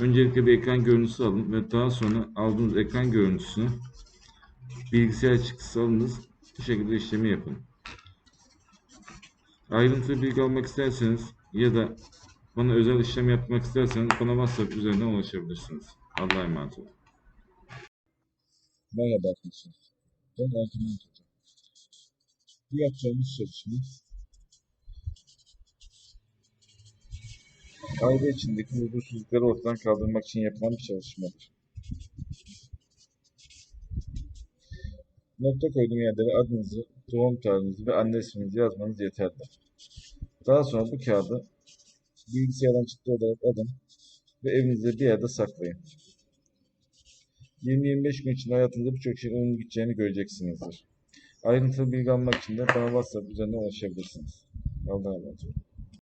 Öncelikle bir ekran görüntüsü alın ve daha sonra aldığınız ekran görüntüsünü bilgisayar çıktısı alınız. Bu şekilde işlemi yapın. Ayrıntılı bilgi almak isterseniz ya da bana özel işlem yapmak isterseniz bana WhatsApp üzerinden ulaşabilirsiniz. Allah'a emanet olun. Merhaba arkadaşlar. Ben Ercüment Hoca. Bu yapacağımız çalışma aile içindeki huzursuzlukları ortadan kaldırmak için yapılan bir çalışmadır. Nokta koyduğum yerlere adınızı, doğum tarihinizi ve anne isminizi yazmanız yeterlidir. Daha sonra bu kağıdı bilgisayardan çıktı olarak alın ve evinizde bir yerde saklayın. 20-25 gün içinde hayatınızda birçok şeyin olumlu gideceğini göreceksinizdir. Ayrıntılı bilgi almak için de bana WhatsApp üzerinden ulaşabilirsiniz. Allah'a emanet olun.